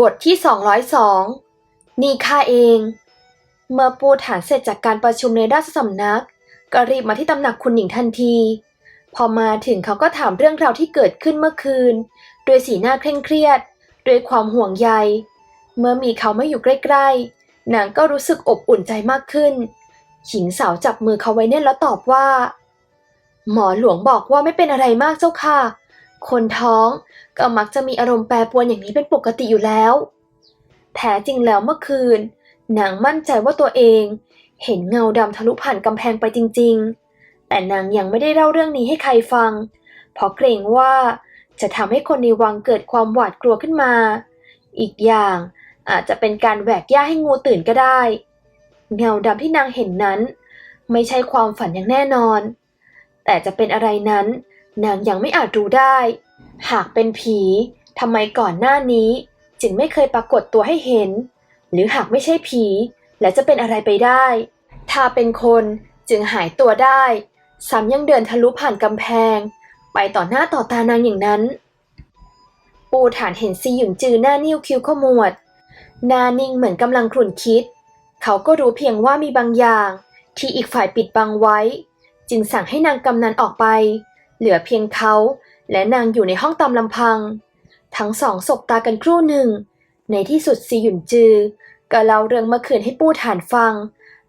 บทที่ 202 นี่ข้าเอง เมื่อปูฐานเสร็จจากการประชุมในราชสำนัก ก็รีบมาที่ตำหนักคุณหญิงทันที พอมาถึงเขาก็ถามเรื่องราวที่เกิดขึ้นเมื่อคืนด้วยสีหน้าเคร่งเครียด ด้วยความห่วงใย เมื่อมีเขาไม่อยู่ใกล้ๆ นางก็รู้สึกอบอุ่นใจมากขึ้น หญิงสาวจับมือเขาไว้แน่นแล้วตอบว่า หมอหลวงบอกว่าไม่เป็นอะไรมากเจ้าค่ะ คนท้องก็มักจะมีอารมณ์แปรปรวนอย่างนี้เป็นปกติอยู่แล้ว แท้จริงแล้วเมื่อคืนนางมั่นใจว่าตัวเองเห็นเงาดำทะลุผ่านกำแพงไปจริง ๆ แต่นางยังไม่ได้เล่าเรื่องนี้ให้ใครฟัง เพราะเกรงว่าจะทำให้คนในวังเกิดความหวาดกลัวขึ้นมา อีกอย่างอาจจะเป็นการแหวกย่าให้งูตื่นก็ได้ เงาดำที่นางเห็นนั้น ไม่ใช่ความฝันอย่างแน่นอน แต่จะเป็นอะไรนั้น นางยังไม่อาจรู้ได้ หากเป็นผีทำไมก่อนหน้านี้ จึงไม่เคยปรากฏตัวให้เห็น หรือหากไม่ใช่ผี และจะเป็นอะไรไปได้ ถ้าเป็นคนจึงหายตัวได้ซ้ำยังเดินทะลุผ่านกำแพง ไปต่อหน้าต่อตานางอย่างนั้น ปูฐานเห็นซีหยุนจือหน้านิ้วคิ้วขมวดหน้านิ่งเหมือนกำลังครุ่นคิด เขาก็รู้เพียงว่ามีบางอย่าง ที่อีกฝ่ายปิดบังไว้ จึงสั่งให้นางกำนันออกไป เหลือเพียงเขาและนางอยู่ในห้องตามลำพัง ทั้งสองสบตากันครู่หนึ่ง ในที่สุดซีหยุนจือ ก็เล่าเรื่องเมื่อคืนให้ปู้ฐานฟัง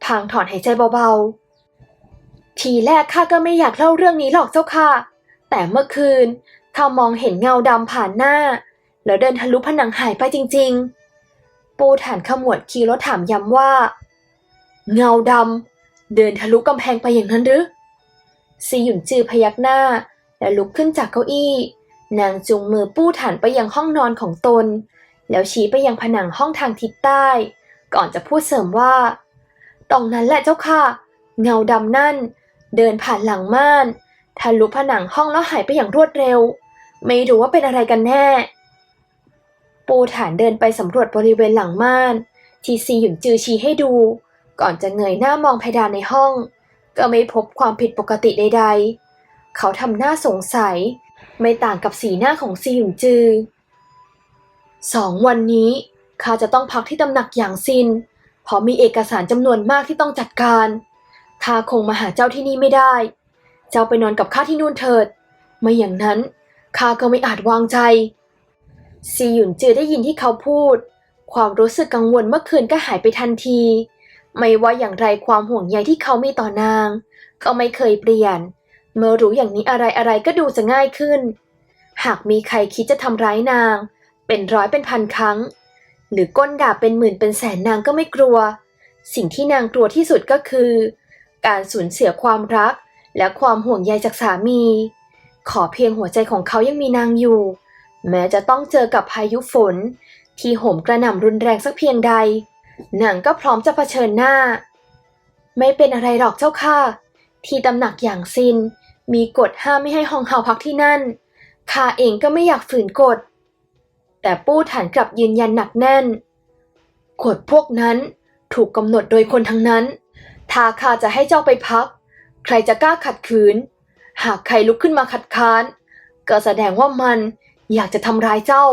พางถอนหายใจเบาๆ ทีแรกข้าก็ไม่อยากเล่าเรื่องนี้หรอกเจ้าค่ะ แต่เมื่อคืนข้ามองเห็นเงาดำผ่านหน้า แล้วเดินทะลุผนังหายไปจริง ๆ ปูฐานขมวดคีรถถามย้ำว่า เงาดำเดินทะลุกำแพงไปอย่างนั้นหรือ ซีหยุนจือพยักหน้า และลุกขึ้นจากเก้าอี้ นางจุงมือปู้ฐานไปยังห้องนอนของตน แล้วชี้ไปยังผนังห้องทางทิศใต้ ก่อนจะพูดเสริมว่า ตรงนั้นแหละเจ้าค่ะ เงาดำนั่น เดินผ่านหลังม่านทะลุผนังห้องแล้วหายไปอย่างรวดเร็ว ไม่รู้ว่าเป็นอะไรกันแน่ ปูฐานเดินไปสำรวจบริเวณหลังม่าน ที่ซีหยุนจือชี้ให้ดู ก่อนจะเงยหน้ามองเพดานในห้อง ก็ไม่พบความผิดปกติใดๆ เขาทำหน้าสงสัย ไม่ต่างกับสีหน้าของซีหยุนจือสองวันนี้ข้าจะต้องพักที่ตำหนักอย่างซินเพราะมีเอกสารจำนวนมากที่ต้องจัดการข้าคงมาหาเจ้าที่นี่ไม่ได้ เจ้าไปนอนกับข้าที่นู่นเถิด ไม่อย่างนั้นข้าก็ไม่อาจวางใจ ซีหยุนจือได้ยินที่เขาพูด ความรู้สึกกังวลเมื่อคืนก็หายไปทันที ไม่ว่าอย่างไรความห่วงใยที่เขามีต่อนาง ก็ไม่เคยเปลี่ยน เมื่อรู้อย่างนี้อะไรอะไรๆก็ดูจะง่ายขึ้น หากมีใครคิดจะทำร้ายนาง เป็นร้อยเป็นพันครั้ง หรือก้นด่าเป็นหมื่นเป็นแสนนางก็ไม่กลัว สิ่งที่นางกลัวที่สุดก็คือ การสูญเสียความรัก และความห่วงใยจากสามี ขอเพียงหัวใจของเขายังมีนางอยู่ แม้จะต้องเจอกับพายุฝน ที่โหมกระหน่ำรุนแรงสักเพียงใด นางก็พร้อมจะเผชิญหน้า ไม่เป็นอะไรหรอกเจ้าค่ะ ที่ตำหนักอย่างซิน มีกฎห้ามไม่ให้ฮองเฮาพักที่นั่นข้าเองก็ไม่อยากฝืนกฎ แต่ปู้ฐานกลับยืนยันหนักแน่น กฎพวกนั้นถูกกำหนดโดยคนทั้งนั้น ถ้าข้าจะให้เจ้าไปพัก ใครจะกล้าขัดขืน หากใครลุกขึ้นมาขัดค้าน ก็แสดงว่ามันอยากจะทำร้ายเจ้า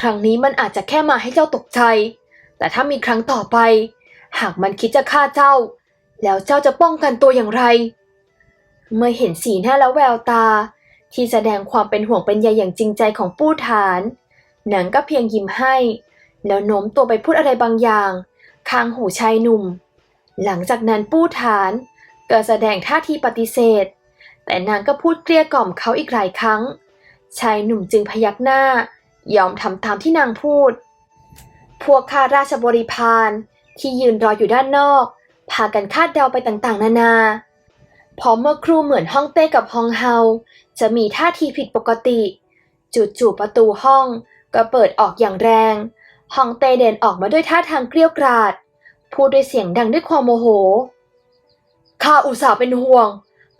ครั้งนี้มันอาจจะแค่มาให้เจ้าตกใจ แต่ถ้ามีครั้งต่อไป หากมันคิดจะฆ่าเจ้า แล้วเจ้าจะป้องกันตัวอย่างไร เมื่อเห็นสีหน้าและแววตา ที่แสดงความเป็นห่วงเป็นใยอย่างจริงใจของปู้ฐานนางก็เพียงยิ้มให้ แล้วโน้มตัวไปพูดอะไรบางอย่างข้างหูชายหนุ่ม หลังจากนั้นปู้ฐานก็แสดงท่าทีปฏิเสธ แต่นางก็พูดเกลี้ยกล่อมเขาอีกหลายครั้ง ชายหนุ่มจึงพยักหน้ายอมทำตามที่นางพูด พวกข้าราชบริพารที่ยืนรออยู่ด้านนอก พากันคาดเดาไปต่างๆ นานา พอเมื่อครู่เหมือนห้องเต้กับห้องเฮาจะมีท่าทีผิดปกติจู่ๆประตูห้องก็เปิดออกอย่างแรงฮองเต้เดินออกมาด้วยท่าทางเกรี้ยวกราดพูดด้วยเสียงดังด้วยความโมโห ข้าอุตส่าห์เป็นห่วง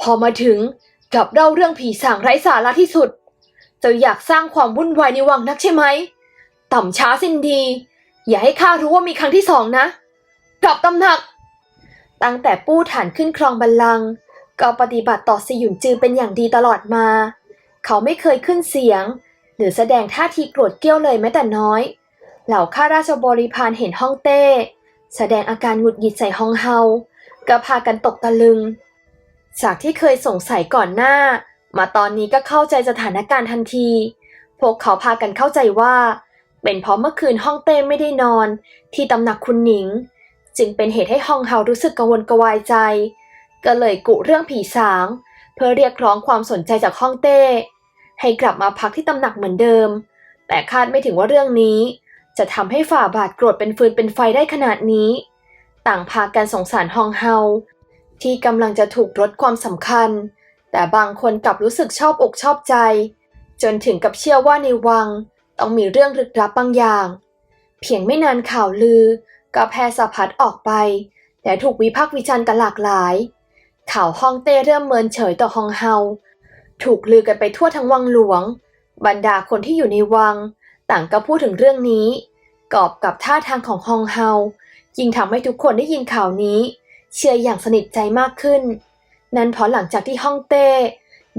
พอมาถึงกลับเล่าเรื่องผีสางไร้สาระที่สุด จะอยากสร้างความวุ่นวายในวังนักใช่ไหม ต่ำช้าสิ้นดี อย่าให้ข้ารู้ว่ามีครั้งที่สองนะ กลับตำหนัก ตั้งแต่ปู้ฐานขึ้นครองบัลลังก์ก็ปฏิบัติต่อสยุนจือเป็นอย่างดีตลอดมา เขาไม่เคยขึ้นเสียง หรือแสดงท่าทีโกรธเกรี้ยวเลยแม้แต่น้อย เหล่าข้าราชบริพารเห็นฮ่องเต้ แสดงอาการหงุดหงิดใส่ฮองเฮาก็พากันตกตะลึง จากที่เคยสงสัยก่อนหน้า มาตอนนี้ก็เข้าใจสถานการณ์ทันที พวกเขาพากันเข้าใจว่า เป็นเพราะเมื่อคืนฮ่องเต้ไม่ได้นอน ที่ตำหนักคุณหนิง จึงเป็นเหตุให้ฮองเฮารู้สึกกังวลกระวายใจ ก็เลยกุเรื่องผีสาง เพื่อเรียกร้องความสนใจจากฮ่องเต้ ให้กลับมาพักที่ตำหนักเหมือนเดิม แต่คาดไม่ถึงว่าเรื่องนี้ จะทำให้ฝ่าบาทโกรธเป็นฟืนเป็นไฟได้ขนาดนี้ ต่างพากันสงสารฮองเฮาที่กำลังจะถูกลดความสำคัญ แต่บางคนกลับรู้สึกชอบอกชอบใจ จนถึงกับเชื่อว่าในวัง ต้องมีเรื่องลึกลับบางอย่าง เพียงไม่นานข่าวลือก็แพร่สะพัดออกไป และถูกวิพากษ์วิจารณ์กันหลากหลาย ข่าวฮ่องเต้เริ่มเมินเฉยต่อฮองเฮา ถูกลือกันไปทั่วทั้งวังหลวง บรรดาคนที่อยู่ในวัง ต่างก็พูดถึงเรื่องนี้ กอบกับท่าทางของฮองเฮายิ่งทำให้ทุกคนได้ยินข่าวนี้ เชื่ออย่างสนิทใจมากขึ้น นั่นเพราะหลังจากที่ฮ่องเต้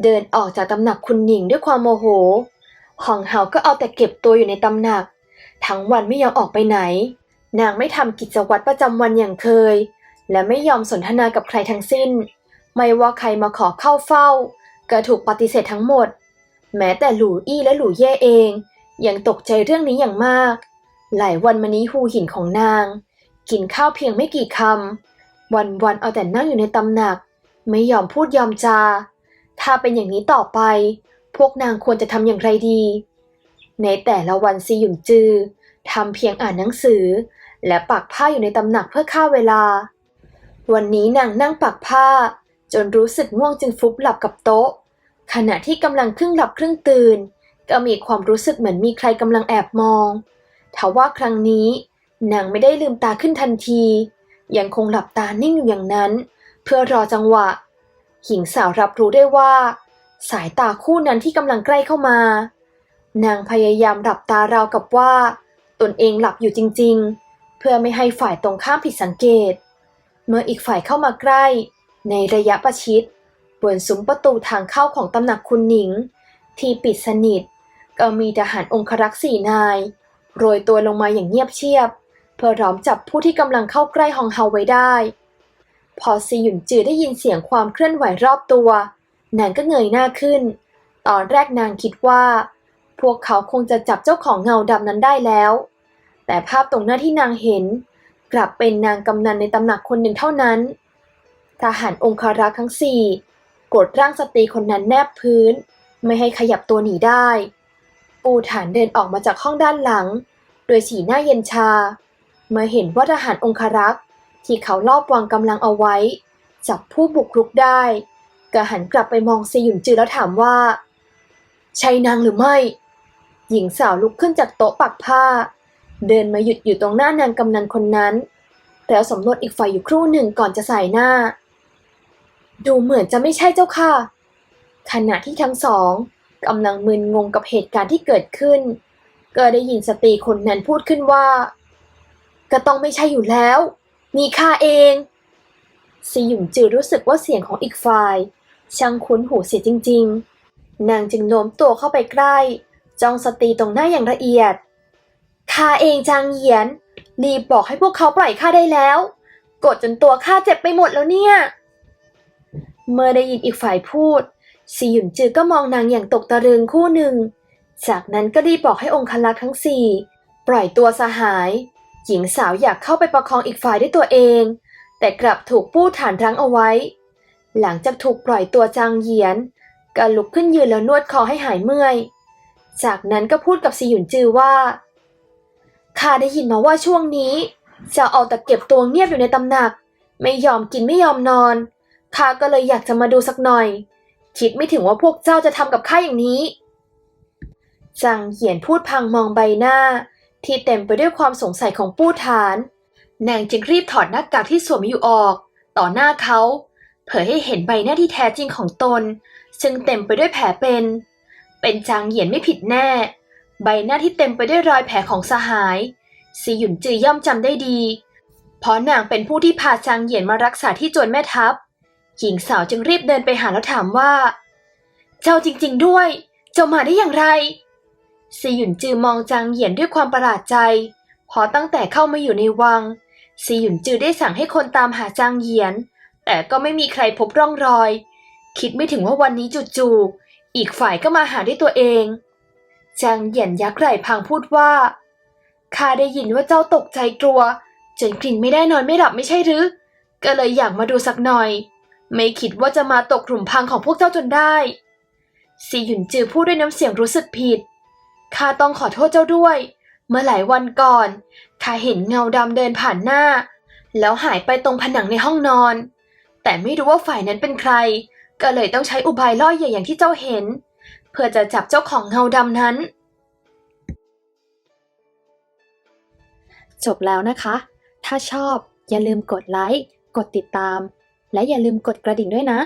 เดินออกจากตำหนักคุณหนิงด้วยความโมโห ฮองเฮาก็เอาแต่เก็บตัวอยู่ในตำหนัก ทั้งวันไม่ยอมออกไปไหน นางไม่ทำกิจวัตรประจำวันอย่างเคย และไม่ยอมสนทนากับใครทั้งสิ้น ไม่ว่าใครมาขอเข้าเฝ้า ก็ถูกปฏิเสธทั้งหมด แม้แต่หลู่อี้และหลู่เย่เอง ยังตกใจเรื่องนี้อย่างมาก หลายวันมานี้หูหินของนาง กินข้าวเพียงไม่กี่คำวันๆเอาแต่นั่งอยู่ในตำหนัก ไม่ยอมพูดยอมจา ถ้าเป็นอย่างนี้ต่อไป พวกนางควรจะทำอย่างไรดี ในแต่ละวันซีหยุนจือทำเพียงอ่านหนังสือ และปักผ้าอยู่ในตำหนักเพื่อฆ่าเวลา วันนี้นางนั่งปักผ้า จนรู้สึกง่วงจึงฟุบหลับกับโต๊ะ ขณะที่กำลังครึ่งหลับครึ่งตื่น ก็มีความรู้สึกเหมือนมีใครกำลังแอบมองทว่าครั้งนี้นางไม่ได้ลืมตาขึ้นทันที ยังคงหลับตานิ่งอยู่อย่างนั้น เพื่อรอจังหวะ หญิงสาวรับรู้ได้ว่า สายตาคู่นั้นที่กำลังใกล้เข้ามา นางพยายามหลับตาราวกับว่า ตนเองหลับอยู่จริง ๆ เพื่อไม่ให้ฝ่ายตรงข้ามผิดสังเกต เมื่ออีกฝ่ายเข้ามาใกล้ ในระยะประชิดบนซุ้มประตูทางเข้าของตำหนักคุณหนิง ที่ปิดสนิท ก็มีทหารองครักษ์สี่นาย โรยตัวลงมาอย่างเงียบเชียบ เพื่อล้อมจับผู้ที่กำลังเข้าใกล้ฮองเฮาไว้ได้ พอซีหยุนจือได้ยินเสียงความเคลื่อนไหวรอบตัว นางก็เงยหน้าขึ้น ตอนแรกนางคิดว่า พวกเขาคงจะจับเจ้าของเงาดำนั้นได้แล้ว แต่ภาพตรงหน้าที่นางเห็น กลับเป็นนางกำนันในตำหนักคนหนึ่งเท่านั้นทหารองคารักษ์ทั้งสี่กดร่างสตรีคนนั้นแนบพื้น ไม่ให้ขยับตัวหนีได้ ปูฐานเดินออกมาจากห้องด้านหลัง โดยสีหน้าเย็นชา เมื่อเห็นว่าทหารองคารักษ์ที่เขาลอบวางกำลังเอาไว้ จับผู้บุกรุกได้ ก็หันกลับไปมองซีหยุนจือแล้วถามว่า ใช่นางหรือไม่ หญิงสาวลุกขึ้นจากโต๊ะปักผ้า เดินมาหยุดอยู่ตรงหน้านางกำนันคนนั้น แล้วสำรวจอีกฝ่ายอยู่ครู่หนึ่งก่อนจะใส่หน้า ดูเหมือนจะไม่ใช่เจ้าค่ะ ขณะที่ทั้งสองกำลังมึนงงกับเหตุการณ์ที่เกิดขึ้น ก็ได้ยินสตรีคนนั้นพูดขึ้นว่า ก็ต้องไม่ใช่อยู่แล้วนี่ข้าเองซีหยุนจือรู้สึกว่าเสียงของอีกฝ่าย ช่างคุ้นหูเสียจริง ๆ นางจึงโน้มตัวเข้าไปใกล้ จ้องสตรีตรงหน้าอย่างละเอียดข้าเองจางเหยียน รีบบอกให้พวกเขาปล่อยข้าได้แล้ว กดจนตัวข้าเจ็บไปหมดแล้วเนี่ย เมื่อได้ยินอีกฝ่ายพูดซีหยุนจือก็มองนางอย่างตกตะลึงคู่หนึ่ง จากนั้นก็รีบบอกให้องคลักษ์ทั้งสี่ปล่อยตัวสหาย หญิงสาวอยากเข้าไปประคองอีกฝ่ายด้วยตัวเอง แต่กลับถูกปู้ฐานรั้งเอาไว้ หลังจากถูกปล่อยตัวจางเหยียนก็ลุกขึ้นยืนแล้วนวดคอให้หายเมื่อย จากนั้นก็พูดกับซีหยุนจือว่า ข้าได้ยินมาว่าช่วงนี้จะเอาแต่เก็บตัวเงียบอยู่ในตำหนัก ไม่ยอมกินไม่ยอมนอน ข้าก็เลยอยากจะมาดูสักหน่อย คิดไม่ถึงว่าพวกเจ้าจะทำกับข้าอย่างนี้จางเหียนพูดพังมองใบหน้า ที่เต็มไปด้วยความสงสัยของปู้ฐาน นางจึงรีบถอดหน้ากากที่สวมอยู่ออก ต่อหน้าเขา เผยให้เห็นใบหน้าที่แท้จริงของตน ซึ่งเต็มไปด้วยแผลเป็น เป็นจางเหยียนไม่ผิดแน่ ใบหน้าที่เต็มไปด้วยรอยแผลของสหายซีหยุนจือย่อมจำได้ดี เพราะนางเป็นผู้ที่พาจางเหยียนมารักษาที่จวนแม่ทัพ หญิงสาวจึงรีบเดินไปหาแล้วถามว่า เจ้าจริง ๆ ด้วย เจ้ามาได้อย่างไรซีหยุนจือมองจางเหยียนด้วยความประหลาดใจ เพอตั้งแต่เข้ามาอยู่ในวังซีหยุนจือได้สั่งให้คนตามหาจางเหยียน แต่ก็ไม่มีใครพบร่องรอย คิดไม่ถึงว่าวันนี้จู่ๆอีกฝ่ายก็มาหาด้วยตัวเองจางเหยียนยักไหล่พลางพูดว่าข้าได้ยินว่าเจ้าตกใจกลัว จนกลิ่นไม่ได้นอนไม่หลับไม่ใช่หรือ ก็เลยอยากมาดูสักหน่อย ไม่คิดว่าจะมาตกหลุมพรางของพวกเจ้าจนได้ซีหยุนจือพูดด้วยน้ำเสียงรู้สึกผิดข้าต้องขอโทษเจ้าด้วย เมื่อหลายวันก่อนข้าเห็นเงาดำเดินผ่านหน้า แล้วหายไปตรงผนังในห้องนอน แต่ไม่รู้ว่าฝ่ายนั้นเป็นใคร ก็เลยต้องใช้อุบายล่อเหยื่ออย่างที่เจ้าเห็น เพื่อจะจับเจ้าของเงาดำนั้น จบแล้วนะคะ ถ้าชอบอย่าลืมกดไลค์ กดติดตาม และอย่าลืมกดกระดิ่งด้วยนะ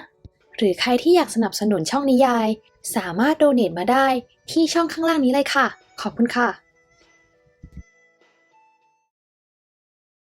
หรือใครที่อยากสนับสนุนช่องนิยาย สามารถโดเน a t มาได้ที่ช่องข้างล่างนี้เลยค่ะ ขอบคุณค่ะ